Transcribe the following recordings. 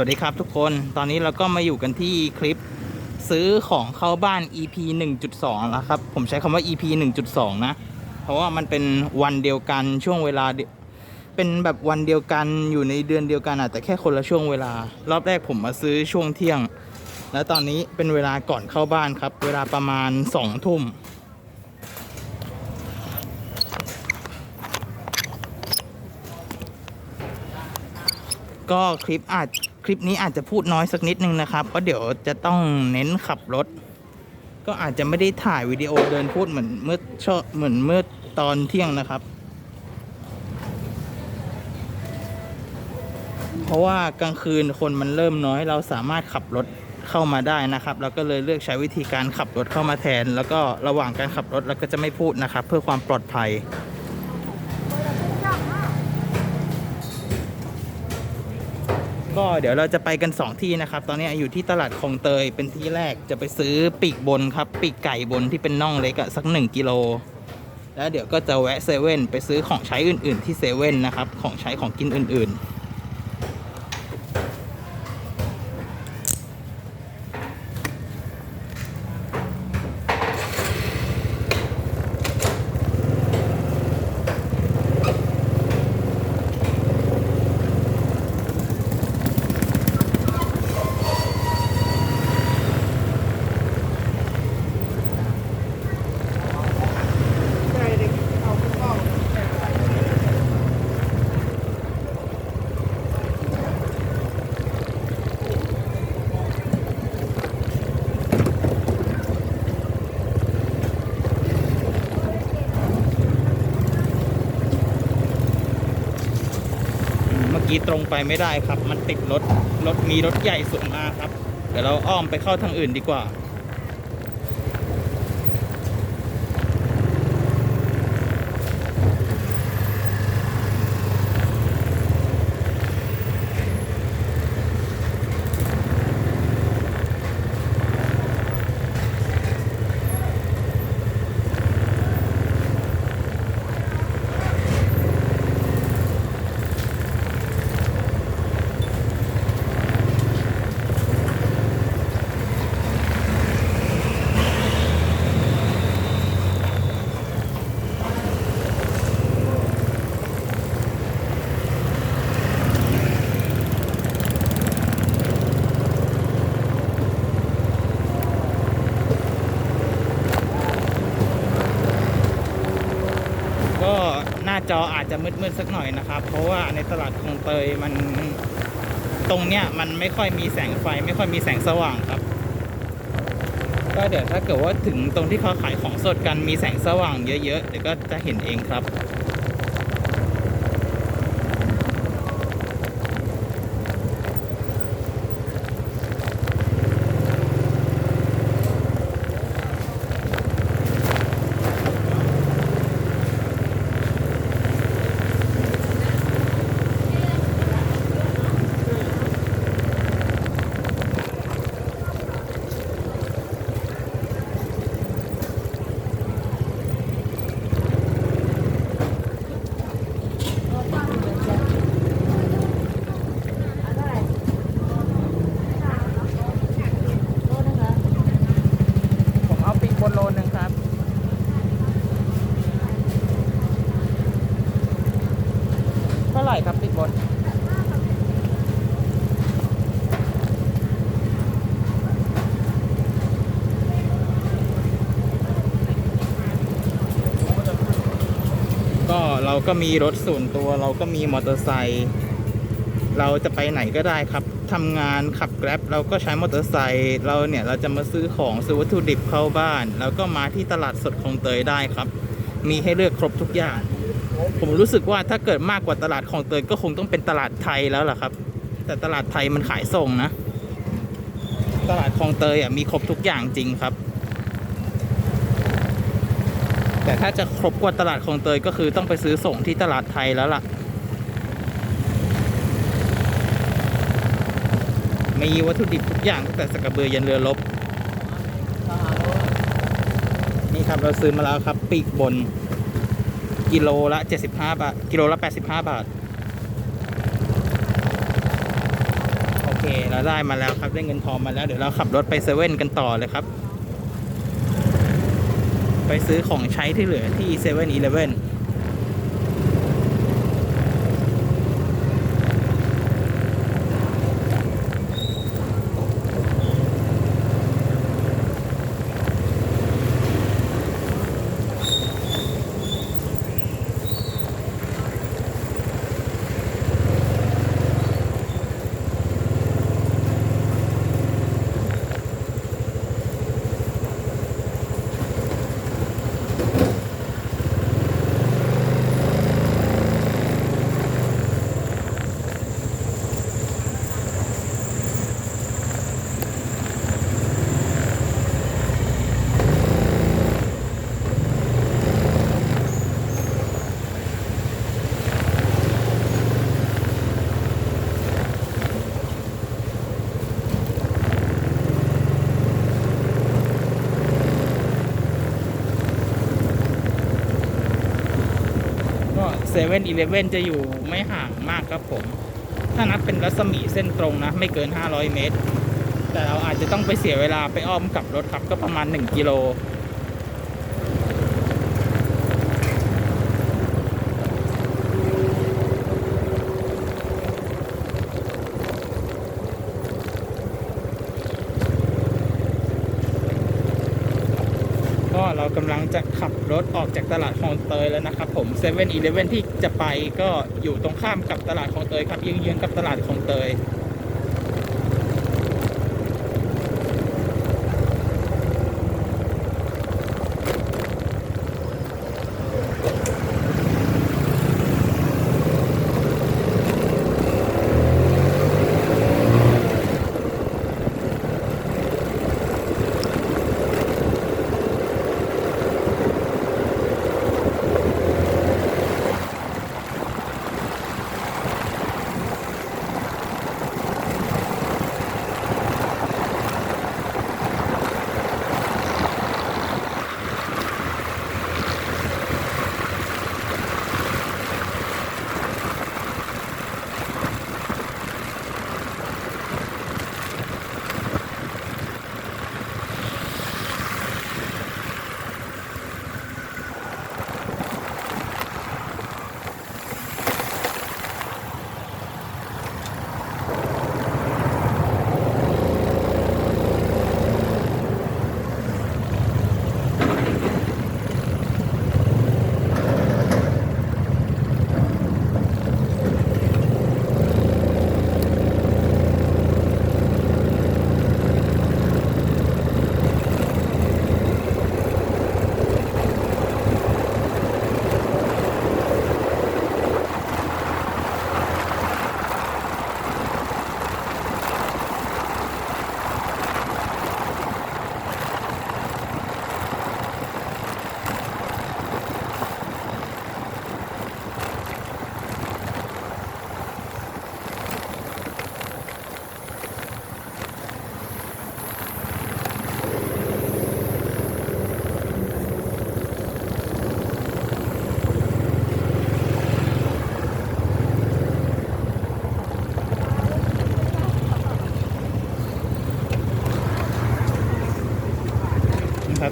วัสดีครับทุกคนตอนนี้เราก็มาอยู่กันที่คลิปซื้อของเข้าบ้าน EP 1.2 แล้วครับ ผมใช้คำว่า EP 1.2 นะ เพราะว่ามันเป็นวันเดียวกันช่วงเวลาเดียวเป็นแบบวันเดียวกันอยู่ในเดือนเดียวกันอะแต่แค่คนละช่วงเวลา รอบแรกผมมาซื้อช่วงเที่ยง แล้วตอนนี้เป็นเวลาก่อนเข้าบ้านครับ เวลาประมาณ2ทุ่มก็คลิปอาจ คลิปนี้อาจจะพูดน้อยสักนิดนึงนะครับ เพราะเดี๋ยวจะต้องเน้นขับรถ ก็อาจจะไม่ได้ถ่ายวิดีโอเดินพูดเหมือนเมื่อชอเหมือนเมื่อตอนเที่ยงนะครับ เพราะว่ากลางคืนคนมันเริ่มน้อย เราสามารถขับรถเข้ามาได้นะครับเราก็เลยเลือกใช้วิธีการขับรถเข้ามาแทน แล้วก็ระหว่างการขับรถเราก็จะไม่พูดนะครับ เพื่อความปลอดภัย ก็เดี๋ยวเราจะไปกัน 2 ที่นะครับ ตอนนี้อยู่ที่ตลาดคลองเตยเป็นที่แรกจะไปซื้อปีกบนครับ ปีกไก่บนที่เป็นน่องเล็กอะสัก 1 กิโล แล้วเดี๋ยวก็จะแวะเซเว่นไปซื้อของใช้อื่น ๆ ที่เซเว่นนะครับ ของใช้ของกินอื่น ๆ กี้ตรงไปไม่ได้ครับ มันติดรถ รถมีรถใหญ่สุดมาครับ เดี๋ยวเราอ้อมไปเข้าทางอื่นดีกว่า ก็หน้าจออาจจะมืดๆสักหน่อยนะครับ เพราะว่าในตลาดคลองเตยมันตรงเนี้ยมันไม่ค่อยมีแสงไฟ ไม่ค่อยมีแสงสว่างครับ ก็เดี๋ยวถ้าเกิดว่าถึงตรงที่เขาขายของสดกันมีแสงสว่างเยอะๆเดี๋ยวก็จะเห็นเองครับ นโลนึงครับ เท่าไหร่ครับปีกบนก็เราก็มีรถส่วนตัวเราก็มีมอเตอร์ไซค์เราจะไปไหนก็ได้ครับ ทำงานขับแกร็บเราก็ใช้มอเตอร์ไซค์เราเนี่ยเราจะมาซื้อของซื้อวัตถุดิบเข้าบ้าน แล้วก็มาที่ตลาดสดคลองเตยได้ครับ มีให้เลือกครบทุกอย่าง ผมรู้สึกว่าถ้าเกิดมากกว่าตลาดคลองเตยก็คงต้องเป็นตลาดไทยแล้วล่ะครับ แต่ตลาดไทยมันขายส่งนะ ตลาดคลองเตยอะมีครบทุกอย่างจริงครับ แต่ถ้าจะครบกว่าตลาดคลองเตยก็คือต้องไปซื้อส่งที่ตลาดไทยแล้วล่ะ มีวัตถุดิบทุกอย่างตั้งแต่สกระเบือยันเรือรบนี่ครับเราซื้อมาแล้วครับ ปีกบน กิโลละ 75 บาท กิโลละ 85 บาท โอเค เราได้มาแล้วครับ ได้เงินทองมาแล้ว เดี๋ยวเราขับรถไปเซเว่นกันต่อเลยครับ ไปซื้อของใช้ที่เหลือที่เซเว่นอีเลฟเว่น ก็ เซเว่นอีเลฟเว่นจะอยู่ไม่ห่างมากครับผม ถ้านับเป็นรัศมีเส้นตรงนะ ไม่เกิน 500 เมตร แต่เราอาจจะต้องไปเสียเวลาไปอ้อมกลับรถครับก็ประมาณ 1 กิโลก็เรากำลังจะ รถออกจากตลาดคลองเตยแล้วนะครับผมเซเว่นอีเลฟเว่นที่จะไปก็อยู่ตรงข้ามกับตลาดคลองเตยครับเยื้องๆกับตลาดคลองเตย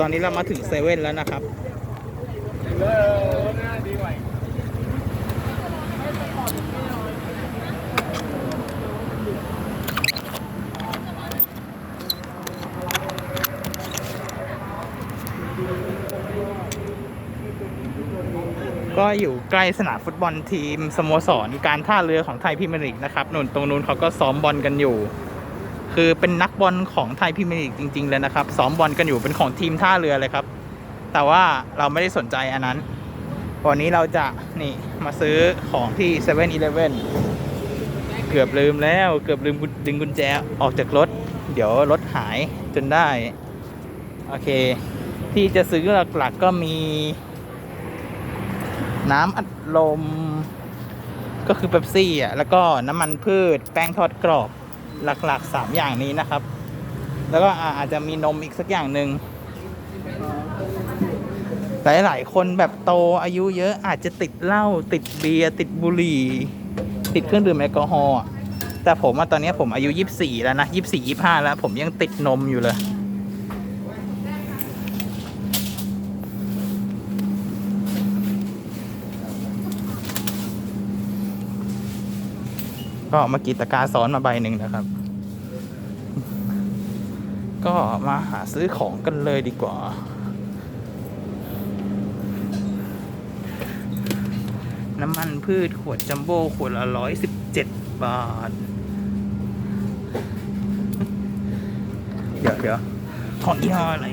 ตอนนี้เรามาถึงเซเว่นแล้วนะครับก็อยู่ใกล้สนามฟุตบอลทีมสโมสร การท่าเรือของไทยพิมยร์ลีกนะครับนุ่นตรงนู้นเขาก็ซ้อมบอลกันอยู่ คือเป็นนักบอลของไทยพิมยร์ลีกจริง ๆ เลยนะครับซ้อมบอลกันอยู่เป็นของทีมท่าเรือเลยครับ แต่ว่าเราไม่ได้สนใจอันนั้น วันนี้เราจะนี่มาซื้อของที่7 e เ e ่ e อเกือบลืมแล้วเกือบลืมดึงกุญแจออกจากรถ เดี๋ยวรถหายจนได้ โอเค ที่จะซื้อหลักๆก็มี น้ำอัดลม ก็คือเป๊ปซี่อะแล้วก็น้ำมันพืชแป้งทอดกรอบ หลักๆ 3 อย่างนี้นะครับ แล้วก็อาจจะมีนมอีกสักอย่างหนึ่งหลายๆ คนแบบโตอายุเยอะอาจจะติดเหล้าติดเบียร์ติดบุหรี่ ติดเครื่องดื่มแอลกอฮอล์แต่ผมอะตอนนี้ผมอายุยี่สี่แล้วนะยี่สี่ยี่ห้าแล้ว ผมยังติดนมอยู่เลย ก็มากีตะกาซ้อนมาใบหนึ่งนะครับ ก็มาหาซื้อของกันเลยดีกว่า น้ำมันพืชขวดจัมโบ้ขวดละร้อยสิบเจ็ดบาท เดี๋ยวเดี๋ยวของยี่ห้ออะไร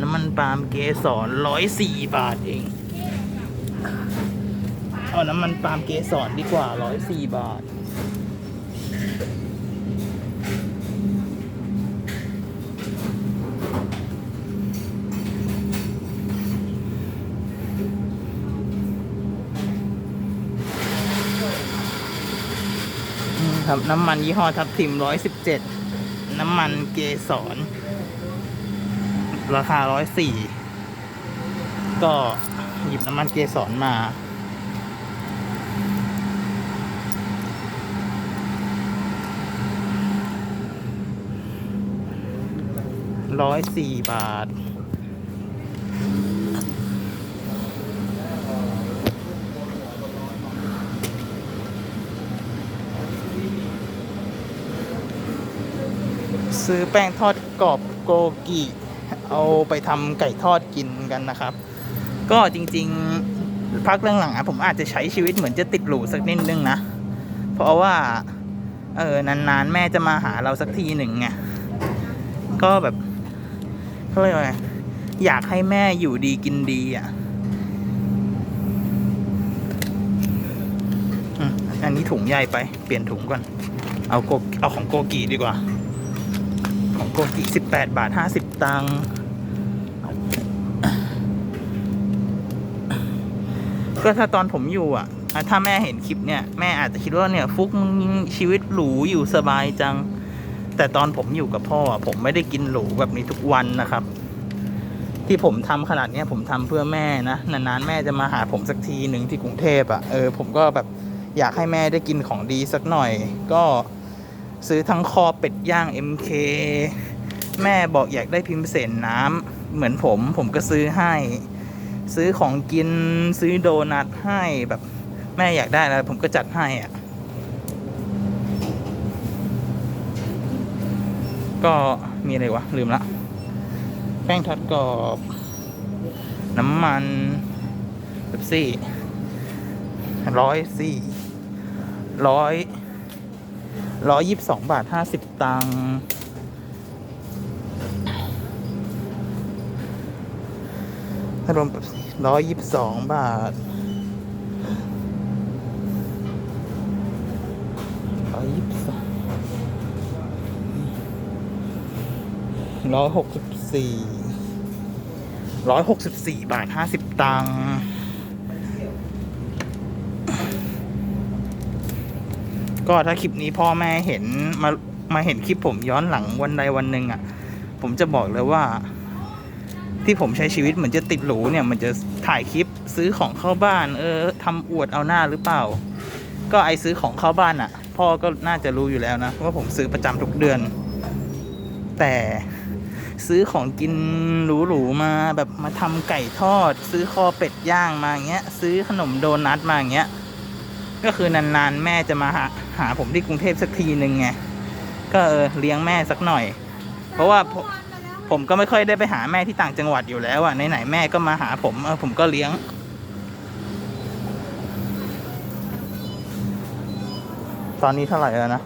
น้ำมันปาล์มเกสรร้อยสี่บาทเองเอาน้ำมันปาล์มเกสรดีกว่าร้อยสี่บาท ครับ น้ำมันยี่ห้อทับทิมร้อยสิบเจ็ดน้ำมันเกสรราคาร้อยสี่ก็หยิบน้ำมันเกสรมา ร้อยสี่บาท ซื้อแป้งทอดกรอบโกกิเอาไปทำไก่ทอดกินกันนะครับ ก็จริงๆพักหลังอะผมอาจจะใช้ชีวิตเหมือนจะติดหรูสักนิดนึงนะ เพราะว่า เออนานๆ แม่จะมาหาเราสักทีหนึ่งไงก็แบบเขาเรียกว่าอยากให้แม่อยู่ดีกินดีอะอันนี้ถุงใหญ่ไปเปลี่ยนถุงก่อน เอาโกเอาของโกกีดีกว่า ของโกกิสิบแปดบาทห้าสิบตังค์ก็ถ้าตอนผมอยู่อะ ถ้าแม่เห็นคลิปเนี่ย แม่อาจจะคิดว่าเนี่ย ฟุกมึงชีวิตหรูอยู่สบายจัง แต่ตอนผมอยู่กับพ่ออะผมไม่ได้กินหรูแบบนี้ทุกวันนะครับ ที่ผมทำขนาดเนี้ยผมทำเพื่อแม่นะ นานๆ แม่จะมาหาผมสักทีหนึ่งที่กรุงเทพอะเออผมก็แบบอยากให้แม่ได้กินของดีสักหน่อย ก็ ซื้อทั้งคอเป็ดย่าง MK แม่บอกอยากได้พิมพ์เสนน้ำเหมือนผมผมก็ซื้อให้ ซื้อของกินซื้อโดนัทให้แบบแม่อยากได้อะไรผมก็จัดให้อะ ก็มีอะไรวะ ลืมละ แป้งทอดกรอบ น้ำมันเบปซี่ร้อยสี่ร้อย ร้อยยี่สิบสองบาทห้าสิบตังค์ถ้ารวมร้อยยี่สิบสองบาทร้อยยี่สิบสองร้อยหกสิบสี่ร้อยหกสิบสี่บาทห้าสิบตังค์ ก็ถ้าคลิปนี้พ่อแม่เห็นมามาเห็นคลิปผมย้อนหลังวันใดวันหนึ่งอะ ผมจะบอกเลยว่า ที่ผมใช้ชีวิตเหมือนจะติดหรูเนี่ย มันจะถ่ายคลิปซื้อของเข้าบ้าน เออทำอวดเอาหน้าหรือเปล่า ก็ไอซื้อของเข้าบ้านอะ พ่อก็น่าจะรู้อยู่แล้วนะว่าผมซื้อประจำทุกเดือน แต่ซื้อของกินหรูๆมาแบบมาทำไก่ทอด ซื้อคอเป็ดย่างมาอย่างเงี้ย ซื้อขนมโดนัทมาอย่างเงี้ย ก็คือนานๆแม่จะมาหา หาผมที่กรุงเทพสักทีหนึ่งไงก็เออเลี้ยงแม่สักหน่อย เพราะว่าผมผมก็ไม่ค่อยได้ไปหาแม่ที่ต่างจังหวัดอยู่แล้วอะไหนๆแม่ก็มาหาผมเออผมก็เลี้ยง ตอนนี้เท่าไหร่แล้วนะ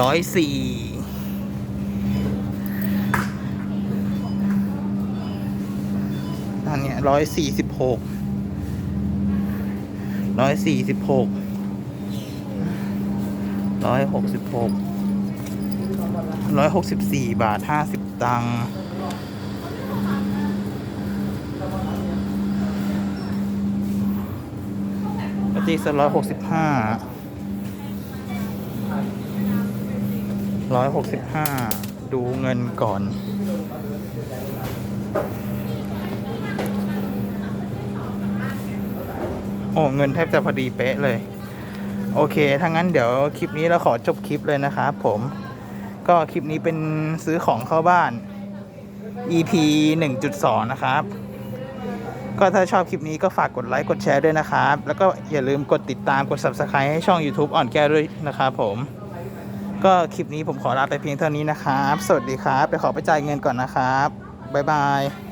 ร้อยสี่อันเนี้ยร้อยสี่สิบหกร้อยสี่สิบหก ร้อยหกสิบหกร้อยหกสิบสี่บาทห้าสิบตังค์ปฏิสร้อยหกสิบห้าร้อยหกสิบห้าดูเงินก่อนโอ้เงินแทบจะพอดีเป๊ะเลย โอเคถ้างั้นเดี๋ยวคลิปนี้เราขอจบคลิปเลยนะครับผม ก็คลิปนี้เป็นซื้อของเข้าบ้าน EP 1.2 นะครับ ก็ถ้าชอบคลิปนี้ก็ฝากกดไลค์กดแชร์ด้วยนะครับ แล้วก็อย่าลืมกดติดตามกด Subscribe ให้ช่อง YouTube อ่อนแก้วด้วยนะครับผม ก็คลิปนี้ผมขอลาไปเพียงเท่านี้นะครับ สวัสดีครับ ไปขอไปจ่ายเงินก่อนนะครับ บ๊ายบาย